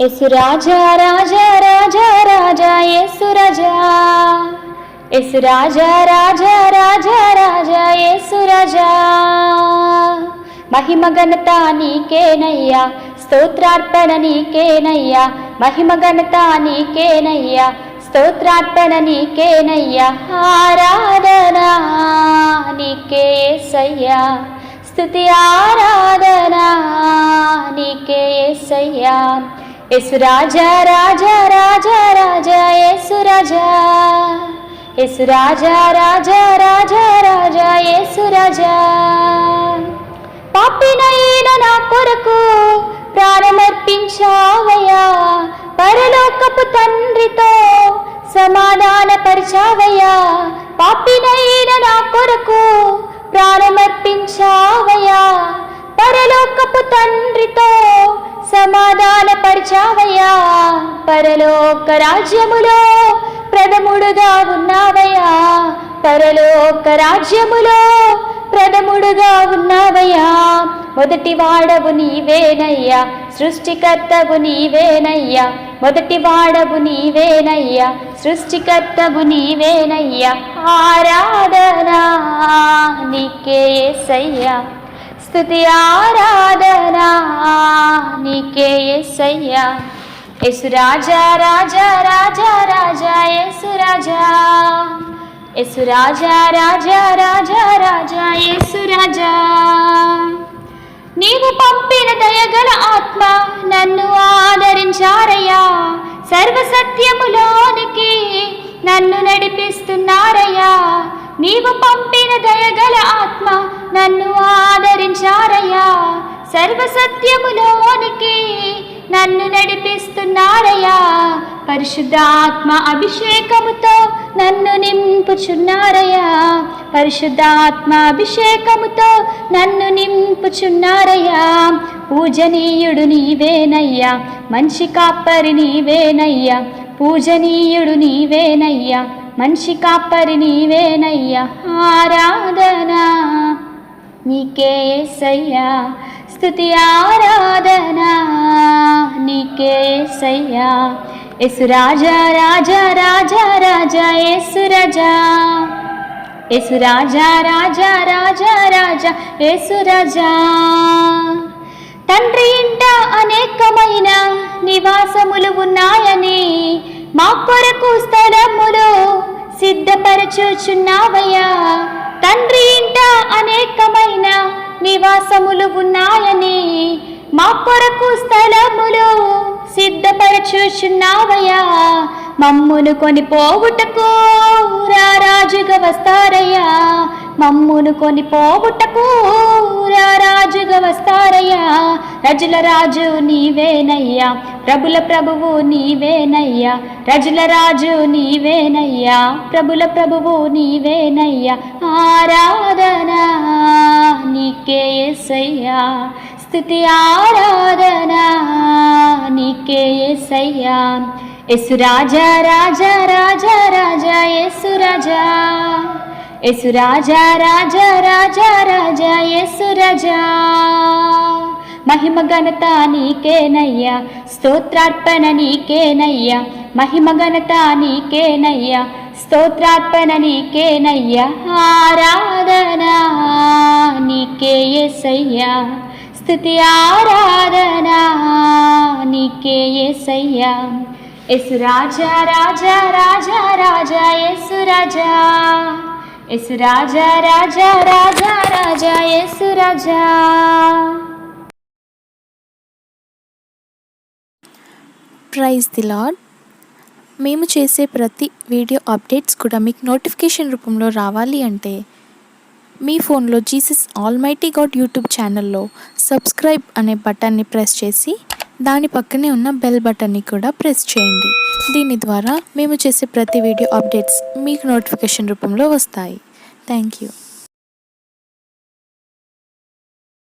యేసు రాజా రాజా రాజా రాజా యేసు రాజా. యేసు రాజా రాజా రాజా రాజా యేసు రాజా. మహిమ ఘనత నీకేనయ్యా స్తోత్రార్పణ నీకేనయ్యా. మహిమ ఘనత నీకేనయ్యా స్తోత్రార్పణ నీకేనయ్యా. ఆరాధన నీకే యేసయ్యా స్తుతి ఆరాధన నీకే యేసయ్యా. యేసు రాజా రాజా రాజా రాజా యేసు రాజా. యేసు రాజా రాజా రాజా రాజా యేసు రాజా. పాపినైన నా కొరకు ప్రాణమర్పించావయ్యా. పరలోకపు తండ్రితో సమాధాన పరిచావయ్యా పాపినైన నా కొరకు వచ్చావయ్యా పరలోక రాజ్యములో ప్రథముడుగా ఉన్నావయ్యా. పరలోక రాజ్యములో ప్రథముడుగా ఉన్నావయ్యా. మొదటి వాడవు నీవేనయ్యా సృష్టికర్తవు నీవేనయ్యా. మొదటి వాడవు నీవేనయ్యా సృష్టికర్తవు నీవేనయ్యా. ఆరాధనా నీకే సయ్యా స్థుతి ఆరాధనా నీకే ఎస్సయ్యా యేసు రాజా రాజా రాజా రాజా యేసు రాజా. యేసు రాజా రాజా రాజా రాజా యేసు రాజా. నీవు పంపిన దయగల ఆత్మ నన్ను ఆదరించారయ్యా. సర్వసత్యములోనికి నన్ను నడిపిస్తున్నారయ్యా. నీవు పంపిన దయగల ఆత్మ నన్ను ఆదరించారయ్యా. సర్వసత్యములోనికి నన్ను నడిపిస్తున్నారయ్యా. పరిశుద్ధాత్మ అభిషేకముతో నన్ను నింపుచున్నారయ్యా. పరిశుద్ధాత్మ అభిషేకముతో నన్ను నింపుచున్నారయ్యా. పూజనీయుడు నీవేనయ్యా. మంచి కాపరి నీవేనయ్యా. పూజనీయుడు నీవేనయ్యా. మంచి కాపరి నీవేనయ్యా. ఆరాధన. నీకే స్థుతి ఆరాధనా ఆరాధన. నీకే యేసయ్యా యేసు రాజా రాజా రాజా రాజా యేసు రాజా. యేసు రాజా రాజా రాజా రాజా యేసు రాజా. తండ్రి ఇంట అనేకమైన నివాసములు ఉన్నాయని మా కొరకు స్థలములు సిద్ధపరచుచున్నావయ్యా. తండ్రి ఇంట అనేకమైన నివాసములు ఉన్నాయని మా కొరకు స్థలములు సిద్ధపరచుచున్నావయ్యా. మమ్మును కొనిపోవుటకు రారాజుగా వస్తారయ్యా. మమ్మును కొని పోవుటకు రాజుగా వస్తారయ్యా. రజుల రాజు నీవేనయ్యా. ప్రభుల ప్రభువు నీవేనయ్యా. రజుల రాజు నీవేనయ్యా. ప్రభుల ప్రభువు నీవేనయ్యా. ఆరాధన నీకే స్థుతి ఆరాధన నీకే యేసయ్యా యేసు రాజా రాజా రాజా యేసు రాజా రాజా రాజా రాజా యేసు రాజా. మహిమ ఘనత నీకేనయ్యా స్తోత్రార్పణ నీకేనయ్యా మహిమ ఘనత నీకేనయ్యా స్తోత్రార్పణ నీకేనయ్యా ఆరాధన నీకే ఎసయ్యా స్థుతి ఆరాధన నీకే ఎసయ్యా యేసు రాజా రాజా రాజా రాజా యేసు రాజా. యేసు రాజా రాజా రాజా రాజా యేసు రాజా. ప్రైజ్ ది లాడ్ మేము చేసే ప్రతి వీడియో అప్డేట్స్ కూడా మీకు నోటిఫికేషన్ రూపంలో రావాలి అంటే మీ ఫోన్లో జీసస్ ఆల్మైటీ గాడ్ యూట్యూబ్ ఛానల్లో సబ్స్క్రైబ్ అనే బటన్ని ప్రెస్ చేసి దాని పక్కనే ఉన్న బెల్ బటన్ని కూడా ప్రెస్ చేయండి. దీని ద్వారా మేము చేసే ప్రతి వీడియో అప్డేట్స్ మీకు నోటిఫికేషన్ రూపంలో వస్తాయి. Thank you